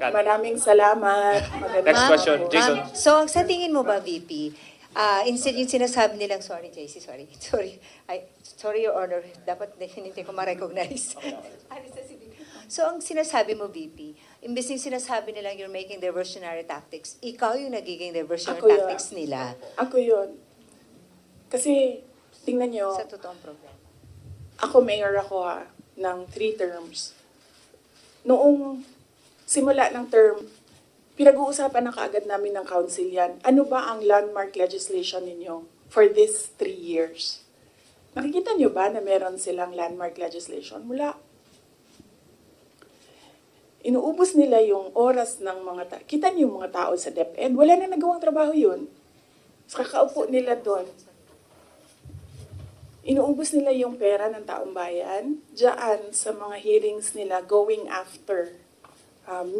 Maraming salamat. Magandang Next question. Jason. ma'am, so, ang sa tingin mo ba, VP, ah instead yung sinasabi nilang, sorry, JC, sorry, sorry, I, sorry, Your Honor, dapat hindi ko ma-recognize. So, ang sinasabi mo, VP, imbes yung sinasabi nilang you're making diversionary tactics, ikaw yung nagiging diversionary Ako yun. tactics nila Ako yun. Kasi, tingnan nyo, sa totoong problema. ako mayor ako ha, ng three terms. Noong simula ng term, pinag-uusapan na kaagad namin ng council yan. Ano ba ang landmark legislation ninyo for this three years? Nakikita nyo ba na meron silang landmark legislation? Wala. Inuubos nila yung oras ng mga tao. Kita niyo yung mga tao sa DepEd, wala na nagawang trabaho yun. Sa kakaupo nila doon, inuubos nila yung pera ng taong bayan diyan sa mga hearings nila going after um,